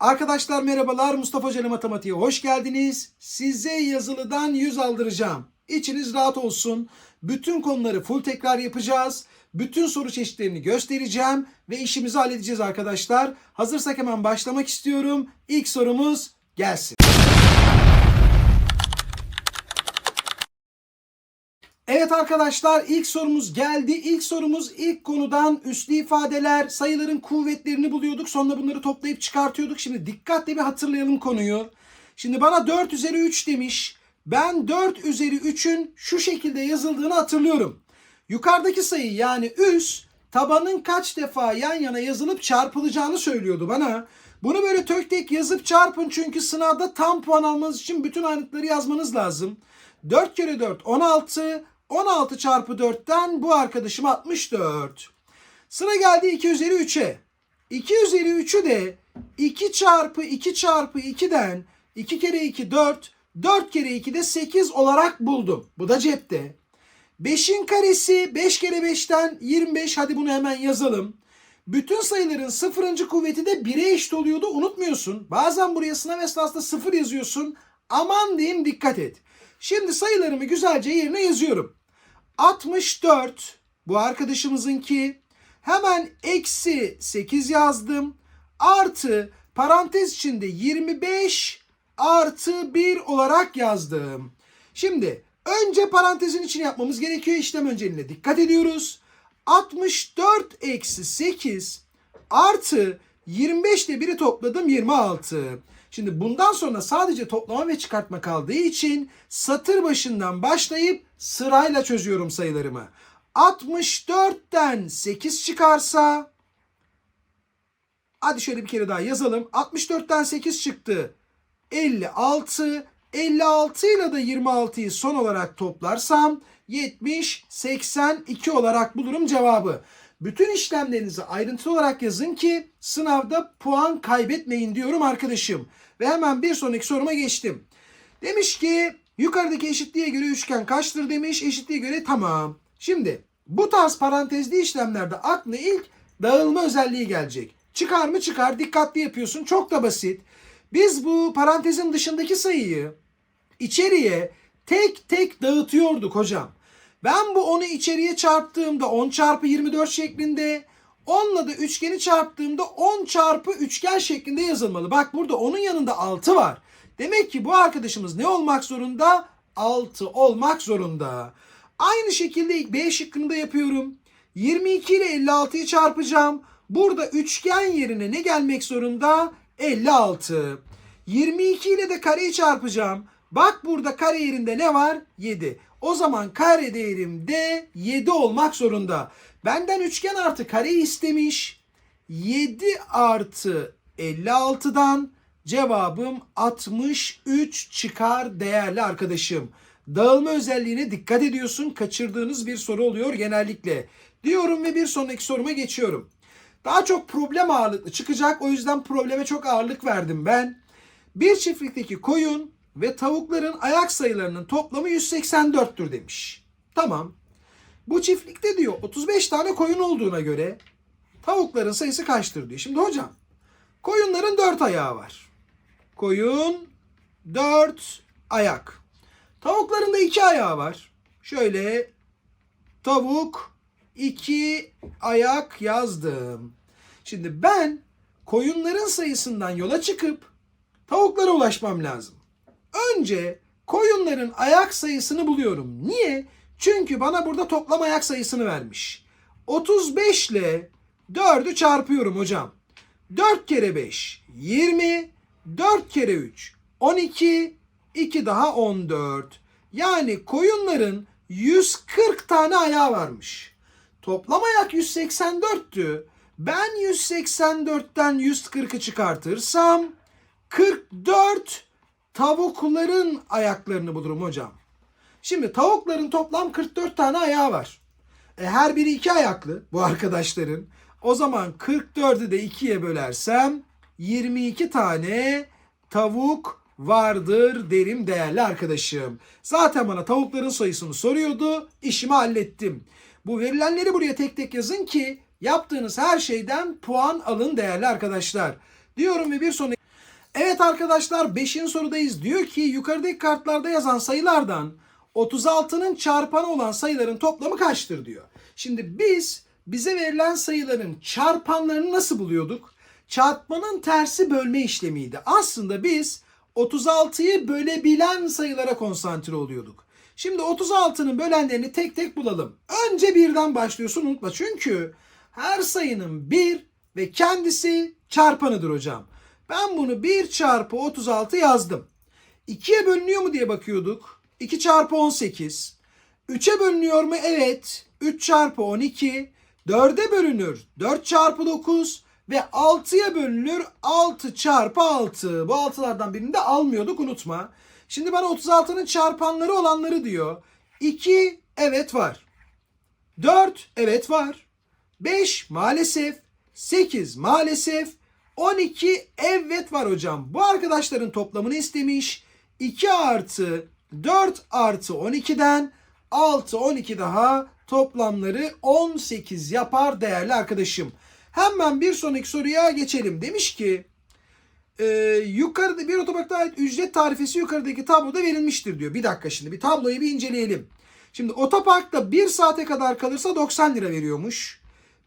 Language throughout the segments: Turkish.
Arkadaşlar merhabalar Mustafa Hoca Matematiğe hoş geldiniz. Size yazılıdan 100 aldıracağım. İçiniz rahat olsun. Bütün konuları full tekrar yapacağız. Bütün soru çeşitlerini göstereceğim ve işimizi halledeceğiz arkadaşlar. Hazırsak hemen başlamak istiyorum. İlk sorumuz gelsin. Evet arkadaşlar ilk sorumuz geldi. İlk sorumuz ilk konudan üslü ifadeler, sayıların kuvvetlerini buluyorduk. Sonra bunları toplayıp çıkartıyorduk. Şimdi dikkatle bir hatırlayalım konuyu. Şimdi bana 4 üzeri 3 demiş. Ben 4 üzeri 3'ün şu şekilde yazıldığını hatırlıyorum. Yukarıdaki sayı yani üs tabanın kaç defa yan yana yazılıp çarpılacağını söylüyordu bana. Bunu böyle tek tek yazıp çarpın çünkü sınavda tam puan almanız için bütün ayrıntıları yazmanız lazım. 4 kere 4 16. 16 çarpı 4'ten bu arkadaşım 64. Sıra geldi 2 üzeri 3'e. 2 üzeri 3'ü de 2 çarpı 2 çarpı 2'den 2 kere 2 4. 4 kere 2 de 8 olarak buldum. Bu da cepte. 5'in karesi 5 kere 5'ten 25. Hadi bunu hemen yazalım. Bütün sayıların sıfırıncı kuvveti de 1'e eşit oluyordu. Unutmuyorsun. Bazen buraya sınav esnasında sıfır yazıyorsun. Aman diyeyim dikkat et. Şimdi sayılarımı güzelce yerine yazıyorum. 64 bu arkadaşımızınki. Hemen eksi 8 yazdım. Artı parantez içinde 25 artı 1 olarak yazdım. Şimdi önce parantezin için yapmamız gerekiyor. İşlem önceliğine dikkat ediyoruz. 64 eksi 8 artı 25 ile 1'i topladım 26. Şimdi bundan sonra sadece toplama ve çıkartma kaldığı için satır başından başlayıp sırayla çözüyorum sayılarımı. 64'ten 8 çıkarsa hadi şöyle bir kere daha yazalım. 64'ten 8 çıktı. 56 56 ile de 26'yı son olarak toplarsam 70 82 olarak bulurum cevabı. Bütün işlemlerinizi ayrıntılı olarak yazın ki sınavda puan kaybetmeyin diyorum arkadaşım. Ve hemen bir sonraki soruma geçtim. Demiş ki yukarıdaki eşitliğe göre üçgen kaçtır demiş. Eşitliğe göre tamam. Şimdi bu tarz parantezli işlemlerde aklına ilk dağılma özelliği gelecek. Çıkar mı çıkar dikkatli yapıyorsun çok da basit. Biz bu parantezin dışındaki sayıyı içeriye tek tek dağıtıyorduk hocam. Ben bu 10'u içeriye çarptığımda 10 çarpı 24 şeklinde 10'la da üçgeni çarptığımda 10 çarpı üçgen şeklinde yazılmalı. Bak burada onun yanında 6 var. Demek ki bu arkadaşımız ne olmak zorunda? 6 olmak zorunda. Aynı şekilde B şıkkını da yapıyorum. 22 ile 56'yı çarpacağım. Burada üçgen yerine ne gelmek zorunda? 56. 22 ile de kareyi çarpacağım. Bak burada kare yerinde ne var? 7. O zaman kare değerim de 7 olmak zorunda. Benden üçgen artı kareyi istemiş. 7 artı 56'dan cevabım 63 çıkar değerli arkadaşım. Dağılma özelliğine dikkat ediyorsun. Kaçırdığınız bir soru oluyor genellikle. Diyorum ve bir sonraki soruma geçiyorum. Daha çok problem ağırlıklı çıkacak. O yüzden probleme çok ağırlık verdim ben. Bir çiftlikteki koyun ve tavukların ayak sayılarının toplamı 184'tür demiş. Tamam. Bu çiftlikte diyor 35 tane koyun olduğuna göre tavukların sayısı kaçtır diyor. Şimdi hocam koyunların 4 ayağı var. Koyun 4 ayak. Tavukların da 2 ayağı var. Şöyle tavuk 2 ayak yazdım. Şimdi ben koyunların sayısından yola çıkıp tavuklara ulaşmam lazım. Önce koyunların ayak sayısını buluyorum. Niye? Çünkü bana burada toplam ayak sayısını vermiş. 35 ile 4'ü çarpıyorum hocam. 4 kere 5 20, 4 kere 3 12, 2 daha 14. Yani koyunların 140 tane ayağı varmış. Toplam ayak 184'tü. Ben 184'ten 140'ı çıkartırsam 44 tavukların ayaklarını bulurum hocam. Şimdi tavukların toplam 44 tane ayağı var. E, her biri iki ayaklı bu arkadaşların. O zaman 44'ü de ikiye bölersem 22 tane tavuk vardır derim değerli arkadaşım. Zaten bana tavukların sayısını soruyordu. İşimi hallettim. Bu verilenleri buraya tek tek yazın ki yaptığınız her şeyden puan alın değerli arkadaşlar. Diyorum ve bir sonraki Evet arkadaşlar 5. sorudayız. Diyor ki yukarıdaki kartlarda yazan sayılardan 36'nın çarpanı olan sayıların toplamı kaçtır diyor. Şimdi biz bize verilen sayıların çarpanlarını nasıl buluyorduk? Çarpmanın tersi bölme işlemiydi. Aslında biz 36'yı bölebilen sayılara konsantre oluyorduk. Şimdi 36'nın bölenlerini tek tek bulalım. Önce birden başlıyorsun unutma. Çünkü her sayının bir ve kendisi çarpanıdır hocam. Ben bunu 1 çarpı 36 yazdım. 2'ye bölünüyor mu diye bakıyorduk. 2 çarpı 18. 3'e bölünüyor mu? Evet. 3 çarpı 12. 4'e bölünür. 4 çarpı 9. Ve 6'ya bölünür. 6 çarpı 6. Bu 6'lardan birini de almıyorduk unutma. Şimdi bana 36'nın çarpanları olanları diyor. 2 evet var. 4 evet var. 5 maalesef. 8 maalesef. 12 evet var hocam. Bu arkadaşların toplamını istemiş. 2 artı 4 artı 12'den 6 12 daha toplamları 18 yapar değerli arkadaşım. Hemen bir sonraki soruya geçelim. Demiş ki e, yukarıda bir otoparkta ait ücret tarifesi yukarıdaki tabloda verilmiştir diyor. Bir dakika şimdi bir tabloyu bir inceleyelim. Şimdi otoparkta 1 saate kadar kalırsa 90 lira veriyormuş.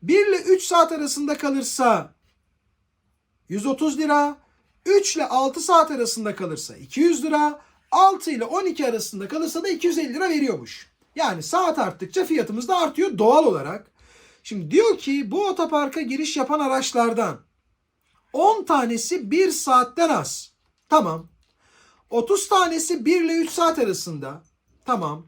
1 ile 3 saat arasında kalırsa 130 lira. 3 ile 6 saat arasında kalırsa 200 lira. 6 ile 12 arasında kalırsa da 250 lira veriyormuş. Yani saat arttıkça fiyatımız da artıyor doğal olarak. Şimdi diyor ki bu otoparka giriş yapan araçlardan 10 tanesi 1 saatten az. Tamam. 30 tanesi 1 ile 3 saat arasında. Tamam.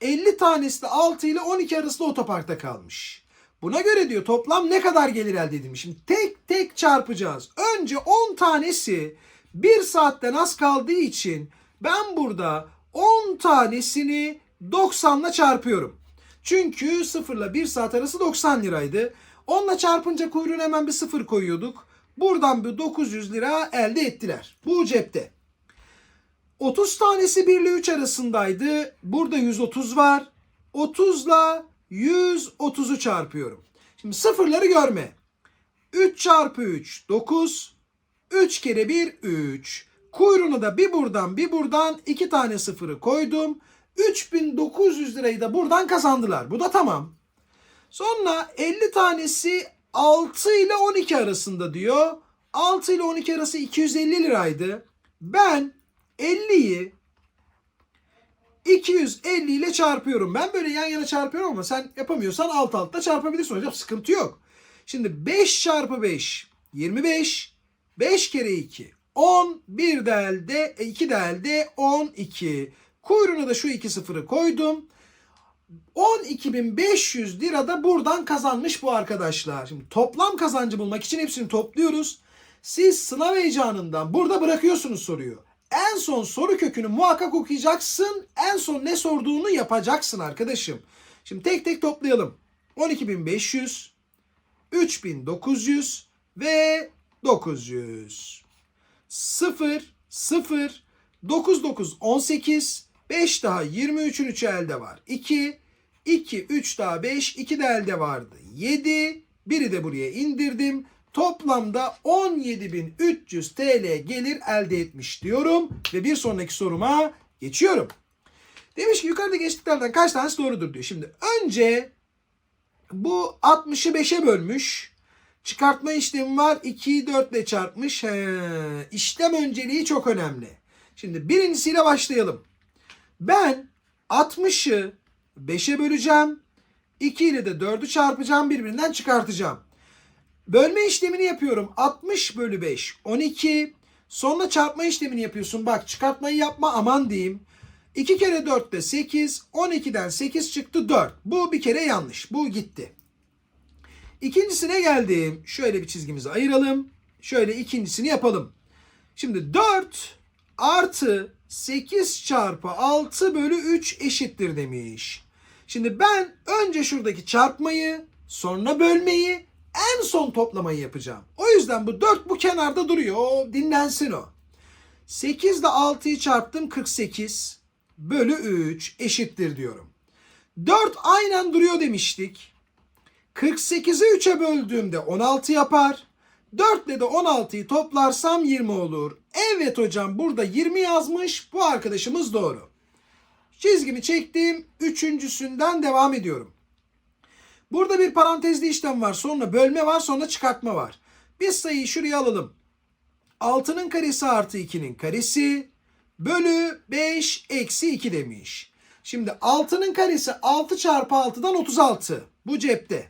50 tanesi de 6 ile 12 arasında otoparkta kalmış. Buna göre diyor toplam ne kadar gelir elde edilmiş. Şimdi tek tek çarpacağız. Önce 10 tanesi 1 saatten az kaldığı için ben burada 10 tanesini 90 ile çarpıyorum. Çünkü 0 ile 1 saat arası 90 liraydı. 10 ile çarpınca kuyruğuna hemen bir 0 koyuyorduk. Buradan bir 900 lira elde ettiler. Bu cepte. 30 tanesi 1 ile 3 arasındaydı. Burada 130 var. 30 ile 130'u çarpıyorum. Şimdi sıfırları görme. 3 çarpı 3 9. 3 kere 1 3. Kuyruğuna da bir buradan bir buradan iki tane sıfırı koydum. 3900 lirayı da buradan kazandılar. Bu da tamam. Sonra 50 tanesi 6 ile 12 arasında diyor. 6 ile 12 arası 250 liraydı. Ben 50'yi 250 ile çarpıyorum. Ben böyle yan yana çarpıyorum ama sen yapamıyorsan alt altta çarpabilirsin hocam. Sıkıntı yok. Şimdi 5 çarpı 5 25. 5 kere 2 10. 1 de elde 2 de elde 12. Kuyruğuna da şu iki sıfırı koydum. 12.500 lira da buradan kazanmış bu arkadaşlar. Şimdi toplam kazancı bulmak için hepsini topluyoruz. Siz sınav heyecanından burada bırakıyorsunuz soruyu. En son soru kökünü muhakkak okuyacaksın. En son ne sorduğunu yapacaksın arkadaşım. Şimdi tek tek toplayalım. 12.500, 3.900 ve 900. 0, 0, 9, 9, 18, 5 daha 23'ün 3'ü elde var. 2, 2, 3 daha 5, 2 de elde vardı. 7, biri de buraya indirdim. Toplamda 17.300 TL gelir elde etmiş diyorum. Ve bir sonraki soruma geçiyorum. Demiş ki yukarıda geçtiklerden kaç tanesi doğrudur diyor. Şimdi önce bu 60'ı 5'e bölmüş. Çıkartma işlemi var. 2'yi 4 ile çarpmış. He, işlem önceliği çok önemli. Şimdi birincisiyle başlayalım. Ben 60'ı 5'e böleceğim. 2 ile de 4'ü çarpacağım birbirinden çıkartacağım. Bölme işlemini yapıyorum. 60 bölü 5 12. Sonra çarpma işlemini yapıyorsun. Bak çıkartmayı yapma aman diyeyim. 2 kere 4 de 8. 12'den 8 çıktı 4. Bu bir kere yanlış. Bu gitti. İkincisine geldim. Şöyle bir çizgimizi ayıralım. Şöyle ikincisini yapalım. Şimdi 4 artı 8 çarpı 6 bölü 3 eşittir demiş. Şimdi ben önce şuradaki çarpmayı, sonra bölmeyi, en son toplamayı yapacağım. O yüzden bu 4 bu kenarda duruyor. O dinlensin o. 8 ile 6'yı çarptım 48 bölü 3 eşittir diyorum. 4 aynen duruyor demiştik. 48'i 3'e böldüğümde 16 yapar. 4 ile de 16'yı toplarsam 20 olur. Evet hocam burada 20 yazmış. Bu arkadaşımız doğru. Çizgimi çektim. Üçüncüsünden devam ediyorum. Burada bir parantezli işlem var. Sonra bölme var. Sonra çıkartma var. Biz sayıyı şuraya alalım. 6'nın karesi artı 2'nin karesi bölü 5 eksi 2 demiş. Şimdi 6'nın karesi 6 çarpı 6'dan 36. Bu cepte.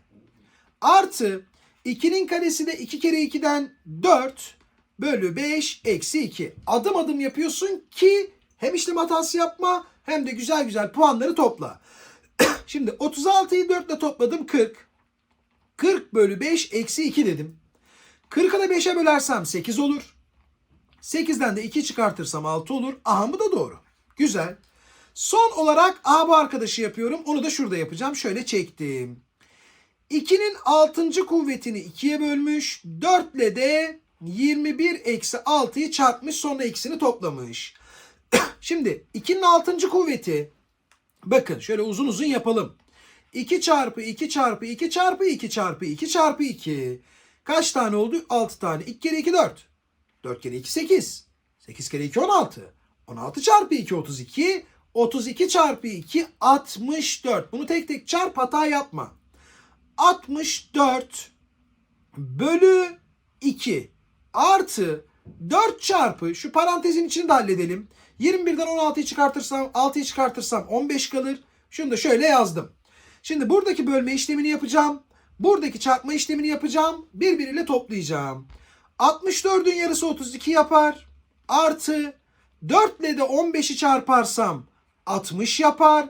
Artı 2'nin karesi de 2 kere 2'den 4 bölü 5 eksi 2. Adım adım yapıyorsun ki hem işlem hatası yapma hem de güzel güzel puanları topla. Şimdi 36'yı 4 ile topladım 40. 40 bölü 5 eksi 2 dedim. 40'ı da 5'e bölersem 8 olur. 8'den de 2 çıkartırsam 6 olur. Aha bu da doğru. Güzel. Son olarak A bu arkadaşı yapıyorum. Onu da şurada yapacağım. Şöyle çektim. 2'nin 6. kuvvetini 2'ye bölmüş. 4 ile de 21 eksi 6'yı çarpmış. Sonra ikisini toplamış. Şimdi 2'nin 6. kuvveti bakın şöyle uzun uzun yapalım. 2 çarpı 2 çarpı 2 çarpı 2 çarpı 2 çarpı 2. Kaç tane oldu? 6 tane. 2 kere 2 4. 4 kere 2 8. 8 kere 2 16. 16 çarpı 2 32. 32 çarpı 2 64. Bunu tek tek çarp hata yapma. 64 bölü 2 artı 4 çarpı şu parantezin içini de halledelim. 21'den 16'yı çıkartırsam 6'yı çıkartırsam 15 kalır. Şunu da şöyle yazdım. Şimdi buradaki bölme işlemini yapacağım. Buradaki çarpma işlemini yapacağım. Birbiriyle toplayacağım. 64'ün yarısı 32 yapar. Artı 4 ile de 15'i çarparsam 60 yapar.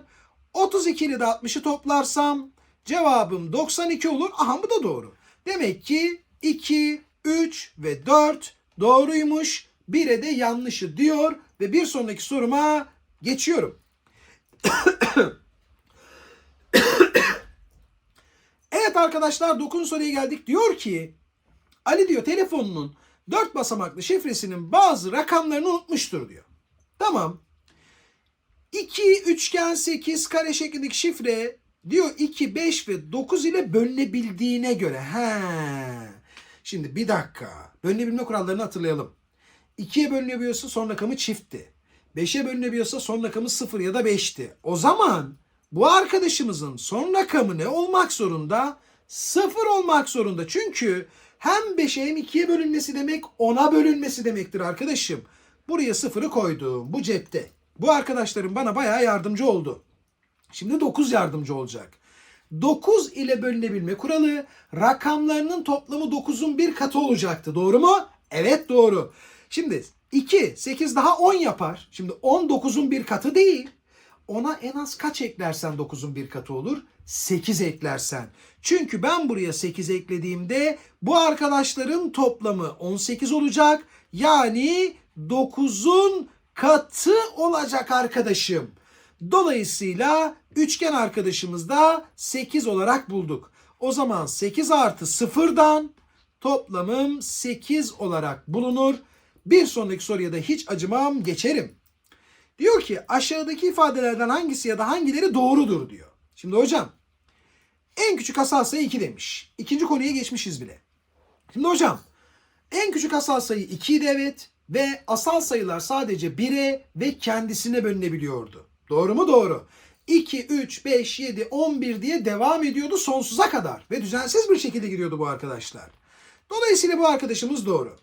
32 ile de 60'ı toplarsam cevabım 92 olur. Aha bu da doğru. Demek ki 2, 3 ve 4 doğruymuş. 1'e de yanlışı diyor ve bir sonraki soruma geçiyorum. evet arkadaşlar 9. soruya geldik. Diyor ki Ali diyor telefonunun 4 basamaklı şifresinin bazı rakamlarını unutmuştur diyor. Tamam. 2 üçgen 8 kare şeklindeki şifre diyor 2, 5 ve 9 ile bölünebildiğine göre. He. Şimdi bir dakika. Bölünebilme kurallarını hatırlayalım. 2'ye bölünebiliyorsa son rakamı çiftti. 5'e bölünebiliyorsa son rakamı 0 ya da 5'ti. O zaman bu arkadaşımızın son rakamı ne olmak zorunda? 0 olmak zorunda. Çünkü hem 5'e hem 2'ye bölünmesi demek 10'a bölünmesi demektir arkadaşım. Buraya 0'ı koydum. Bu cepte. Bu arkadaşlarım bana bayağı yardımcı oldu. Şimdi 9 yardımcı olacak. 9 ile bölünebilme kuralı rakamlarının toplamı 9'un bir katı olacaktı. Doğru mu? Evet doğru. Şimdi 2, 8 daha 10 yapar. Şimdi 10 9'un bir katı değil. Ona en az kaç eklersen 9'un bir katı olur? 8 eklersen. Çünkü ben buraya 8 eklediğimde bu arkadaşların toplamı 18 olacak. Yani 9'un katı olacak arkadaşım. Dolayısıyla üçgen arkadaşımız da 8 olarak bulduk. O zaman 8 artı 0'dan toplamım 8 olarak bulunur. Bir sonraki soruya da hiç acımam geçerim. Diyor ki aşağıdaki ifadelerden hangisi ya da hangileri doğrudur diyor. Şimdi hocam en küçük asal sayı 2 demiş. İkinci konuya geçmişiz bile. Şimdi hocam en küçük asal sayı 2 idi evet ve asal sayılar sadece 1'e ve kendisine bölünebiliyordu. Doğru mu? Doğru. 2, 3, 5, 7, 11 diye devam ediyordu sonsuza kadar ve düzensiz bir şekilde giriyordu bu arkadaşlar. Dolayısıyla bu arkadaşımız doğru.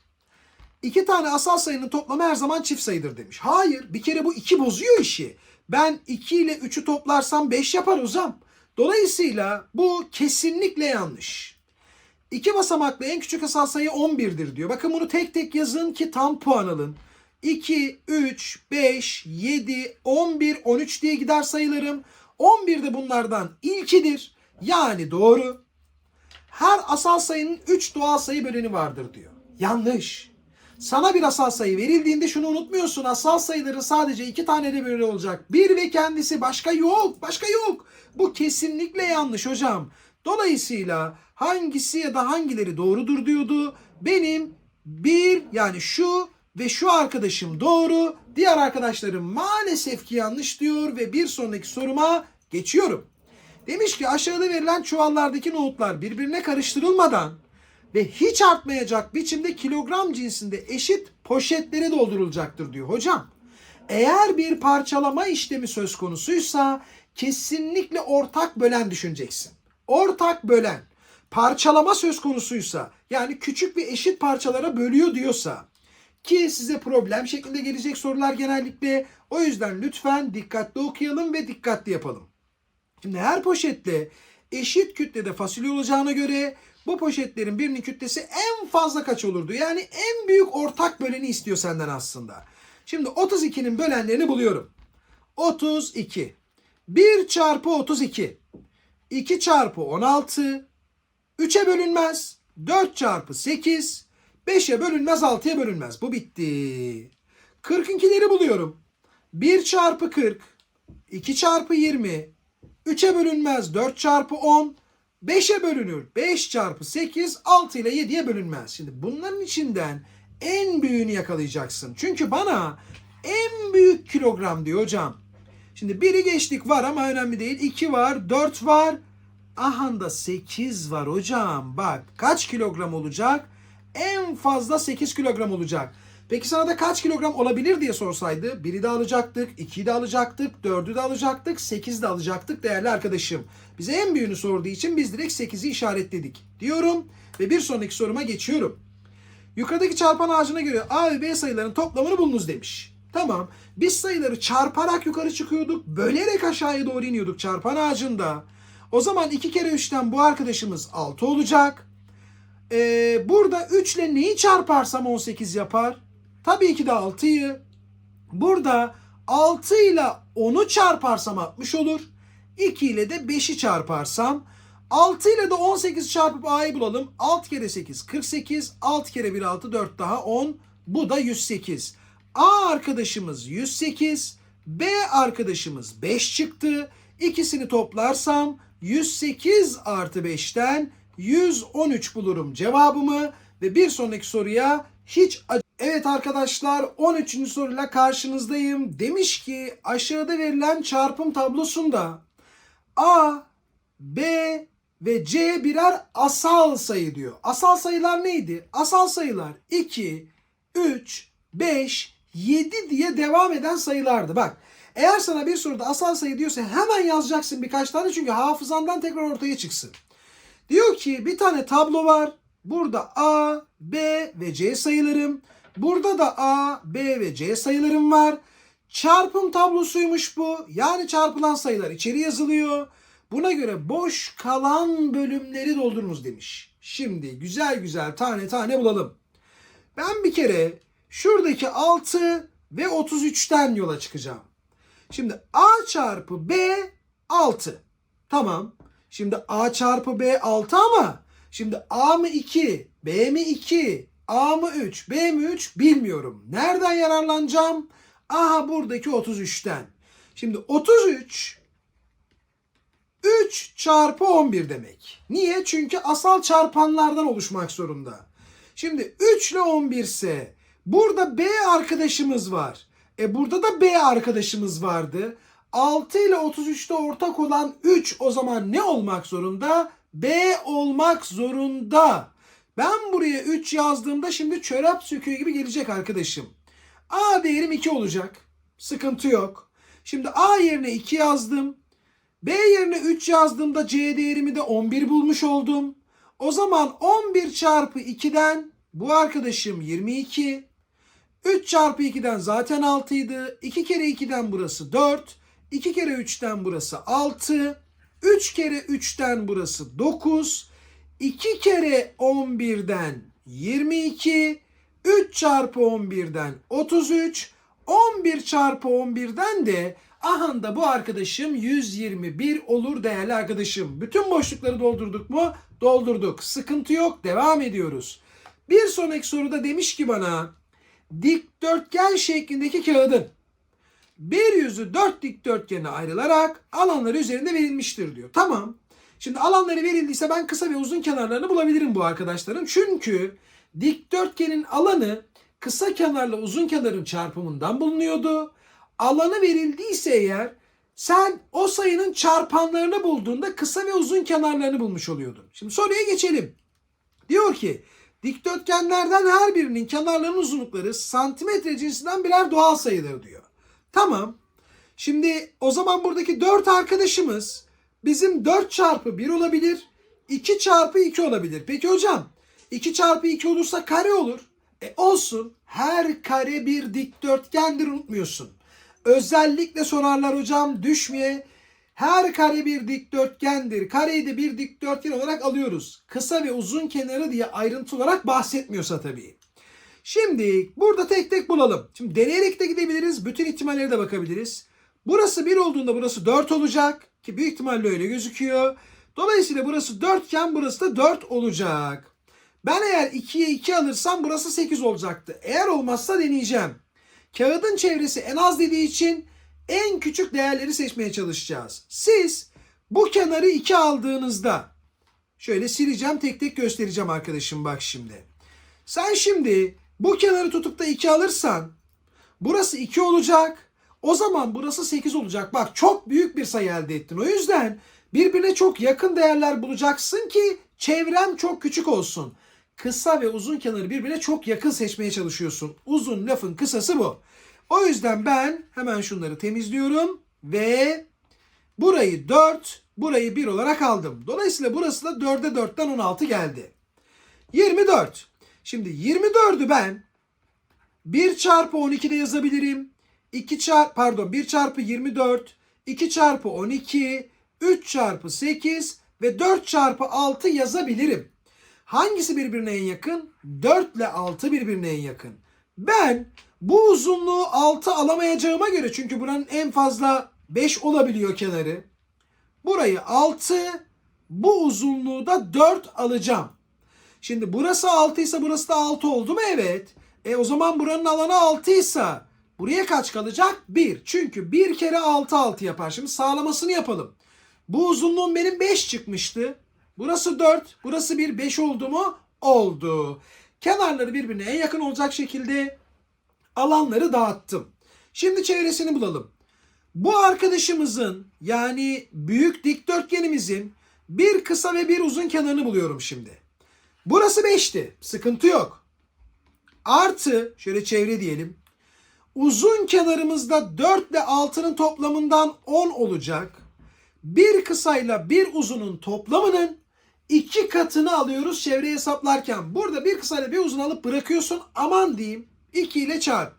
İki tane asal sayının toplamı her zaman çift sayıdır demiş. Hayır bir kere bu iki bozuyor işi. Ben 2 ile 3'ü toplarsam 5 yapar hocam. Dolayısıyla bu kesinlikle yanlış. İki basamaklı en küçük asal sayı 11'dir diyor. Bakın bunu tek tek yazın ki tam puan alın. 2, 3, 5, 7, 11, 13 diye gider sayılarım. 11 de bunlardan ilkidir. Yani doğru. Her asal sayının 3 doğal sayı böleni vardır diyor. Yanlış. Sana bir asal sayı verildiğinde şunu unutmuyorsun. Asal sayıların sadece iki tane de böleni olacak. Bir ve kendisi başka yok. Başka yok. Bu kesinlikle yanlış hocam. Dolayısıyla hangisi ya da hangileri doğrudur diyordu. Benim bir yani şu ve şu arkadaşım doğru. Diğer arkadaşlarım maalesef ki yanlış diyor ve bir sonraki soruma geçiyorum. Demiş ki aşağıda verilen çuvallardaki nohutlar birbirine karıştırılmadan ve hiç artmayacak biçimde kilogram cinsinde eşit poşetlere doldurulacaktır diyor. Hocam eğer bir parçalama işlemi söz konusuysa kesinlikle ortak bölen düşüneceksin. Ortak bölen parçalama söz konusuysa yani küçük ve eşit parçalara bölüyor diyorsa ki size problem şeklinde gelecek sorular genellikle o yüzden lütfen dikkatli okuyalım ve dikkatli yapalım. Şimdi her poşetle eşit kütlede fasulye olacağına göre bu poşetlerin birinin kütlesi en fazla kaç olurdu? Yani en büyük ortak böleni istiyor senden aslında. Şimdi 32'nin bölenlerini buluyorum. 32. 1 çarpı 32. 2 çarpı 16. 3'e bölünmez. 4 çarpı 8. 5'e bölünmez 6'ya bölünmez. Bu bitti. 42'leri buluyorum. 1 çarpı 40. 2 çarpı 20. 3'e bölünmez 4 çarpı 10. 5'e bölünür. 5 çarpı 8 6 ile 7'ye bölünmez. Şimdi bunların içinden en büyüğünü yakalayacaksın. Çünkü bana en büyük kilogram diyor hocam. Şimdi biri geçtik var ama önemli değil. 2 var, 4 var. Ahanda 8 var hocam. Bak kaç kilogram olacak? En fazla 8 kilogram olacak. Peki sana da kaç kilogram olabilir diye sorsaydı biri de alacaktık, ikiyi de alacaktık, dördü de alacaktık, sekiz de alacaktık değerli arkadaşım. Bize en büyüğünü sorduğu için biz direkt 8'i işaretledik diyorum ve bir sonraki soruma geçiyorum. Yukarıdaki çarpan ağacına göre A ve B sayılarının toplamını bulunuz demiş. Tamam. Biz sayıları çarparak yukarı çıkıyorduk. Bölerek aşağıya doğru iniyorduk çarpan ağacında. O zaman 2 kere 3'ten bu arkadaşımız 6 olacak. Ee, burada 3 ile neyi çarparsam 18 yapar? Tabii ki de 6'yı. Burada 6 ile 10'u çarparsam 60 olur. 2 ile de 5'i çarparsam 6 ile de 18 çarpıp A'yı bulalım. 6 kere 8 48. 6 kere 1 6 4 daha 10. Bu da 108. A arkadaşımız 108. B arkadaşımız 5 çıktı. İkisini toplarsam 108 artı 5'ten 113 bulurum cevabımı. Ve bir sonraki soruya hiç ac- Evet arkadaşlar 13. soruyla karşınızdayım. Demiş ki aşağıda verilen çarpım tablosunda A, B ve C birer asal sayı diyor. Asal sayılar neydi? Asal sayılar 2, 3, 5, 7 diye devam eden sayılardı. Bak eğer sana bir soruda asal sayı diyorsa hemen yazacaksın birkaç tane çünkü hafızandan tekrar ortaya çıksın. Diyor ki bir tane tablo var. Burada A, B ve C sayılarım. Burada da A, B ve C sayılarım var. Çarpım tablosuymuş bu. Yani çarpılan sayılar içeri yazılıyor. Buna göre boş kalan bölümleri doldurunuz demiş. Şimdi güzel güzel tane tane bulalım. Ben bir kere şuradaki 6 ve 33'ten yola çıkacağım. Şimdi A çarpı B 6. Tamam. Şimdi A çarpı B 6 ama şimdi A mı 2, B mi 2, A mı 3, B mi 3 bilmiyorum. Nereden yararlanacağım? Aha buradaki 33'ten. Şimdi 33 3 çarpı 11 demek. Niye? Çünkü asal çarpanlardan oluşmak zorunda. Şimdi 3 ile 11 ise burada B arkadaşımız var. E burada da B arkadaşımız vardı. 6 ile 33'te ortak olan 3 o zaman ne olmak zorunda? B olmak zorunda. Ben buraya 3 yazdığımda şimdi çorap söküğü gibi gelecek arkadaşım. A değerim 2 olacak. Sıkıntı yok. Şimdi A yerine 2 yazdım. B yerine 3 yazdığımda C değerimi de 11 bulmuş oldum. O zaman 11 çarpı 2'den bu arkadaşım 22. 3 çarpı 2'den zaten 6 idi. 2 kere 2'den burası 4. 2 kere 3'ten burası 6. 3 kere 3'ten burası 9. 2 kere 11'den 22. 3 çarpı 11'den 33. 11 çarpı 11'den de aha da bu arkadaşım 121 olur değerli arkadaşım. Bütün boşlukları doldurduk mu? Doldurduk. Sıkıntı yok. Devam ediyoruz. Bir sonraki soruda demiş ki bana dikdörtgen şeklindeki kağıdın bir yüzü dört dikdörtgene ayrılarak alanları üzerinde verilmiştir diyor. Tamam. Şimdi alanları verildiyse ben kısa ve uzun kenarlarını bulabilirim bu arkadaşların. Çünkü dikdörtgenin alanı kısa kenarla uzun kenarın çarpımından bulunuyordu. Alanı verildiyse eğer sen o sayının çarpanlarını bulduğunda kısa ve uzun kenarlarını bulmuş oluyordun. Şimdi soruya geçelim. Diyor ki dikdörtgenlerden her birinin kenarlarının uzunlukları santimetre cinsinden birer doğal sayıdır diyor. Tamam. Şimdi o zaman buradaki 4 arkadaşımız bizim 4 çarpı 1 olabilir. 2 çarpı 2 olabilir. Peki hocam 2 çarpı 2 olursa kare olur. E olsun. Her kare bir dikdörtgendir unutmuyorsun. Özellikle sorarlar hocam düşmeye. Her kare bir dikdörtgendir. Kareyi de bir dikdörtgen olarak alıyoruz. Kısa ve uzun kenarı diye ayrıntı olarak bahsetmiyorsa tabii. Şimdi burada tek tek bulalım. Şimdi deneyerek de gidebiliriz. Bütün ihtimallere de bakabiliriz. Burası 1 olduğunda burası 4 olacak. Ki büyük ihtimalle öyle gözüküyor. Dolayısıyla burası 4 iken burası da 4 olacak. Ben eğer 2'ye 2 alırsam burası 8 olacaktı. Eğer olmazsa deneyeceğim. Kağıdın çevresi en az dediği için en küçük değerleri seçmeye çalışacağız. Siz bu kenarı 2 aldığınızda şöyle sileceğim tek tek göstereceğim arkadaşım bak şimdi. Sen şimdi bu kenarı tutup da 2 alırsan burası 2 olacak. O zaman burası 8 olacak. Bak çok büyük bir sayı elde ettin. O yüzden birbirine çok yakın değerler bulacaksın ki çevrem çok küçük olsun. Kısa ve uzun kenarı birbirine çok yakın seçmeye çalışıyorsun. Uzun lafın kısası bu. O yüzden ben hemen şunları temizliyorum ve burayı 4, burayı 1 olarak aldım. Dolayısıyla burası da 4'e 4'ten 16 geldi. 24. Şimdi 24'ü ben 1 çarpı 12'de yazabilirim. 2 çarpı pardon 1 çarpı 24, 2 çarpı 12, 3 çarpı 8 ve 4 çarpı 6 yazabilirim. Hangisi birbirine en yakın? 4 ile 6 birbirine en yakın. Ben bu uzunluğu 6 alamayacağıma göre çünkü buranın en fazla 5 olabiliyor kenarı. Burayı 6, bu uzunluğu da 4 alacağım. Şimdi burası 6 ise burası da 6 oldu mu? Evet. E o zaman buranın alanı 6 ise buraya kaç kalacak? 1. Çünkü 1 kere 6 6 yapar. Şimdi sağlamasını yapalım. Bu uzunluğum benim 5 çıkmıştı. Burası 4, burası 1, 5 oldu mu? Oldu. Kenarları birbirine en yakın olacak şekilde alanları dağıttım. Şimdi çevresini bulalım. Bu arkadaşımızın yani büyük dikdörtgenimizin bir kısa ve bir uzun kenarını buluyorum şimdi. Burası 5'ti. Sıkıntı yok. Artı şöyle çevre diyelim. Uzun kenarımızda 4 ile 6'nın toplamından 10 olacak. Bir kısayla bir uzunun toplamının iki katını alıyoruz çevre hesaplarken. Burada bir kısayla bir uzun alıp bırakıyorsun. Aman diyeyim 2 ile çarp.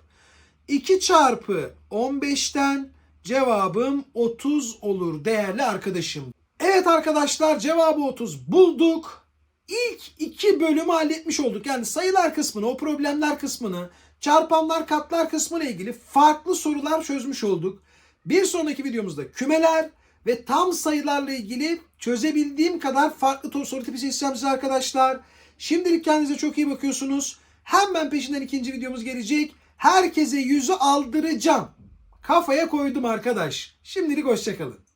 2 çarpı 15'ten cevabım 30 olur değerli arkadaşım. Evet arkadaşlar cevabı 30 bulduk. İlk iki bölümü halletmiş olduk. Yani sayılar kısmını, o problemler kısmını, çarpanlar, katlar kısmı ile ilgili farklı sorular çözmüş olduk. Bir sonraki videomuzda kümeler ve tam sayılarla ilgili çözebildiğim kadar farklı soru tipi seçeceğim size arkadaşlar. Şimdilik kendinize çok iyi bakıyorsunuz. Hemen peşinden ikinci videomuz gelecek. Herkese yüzü aldıracağım. Kafaya koydum arkadaş. Şimdilik hoşçakalın.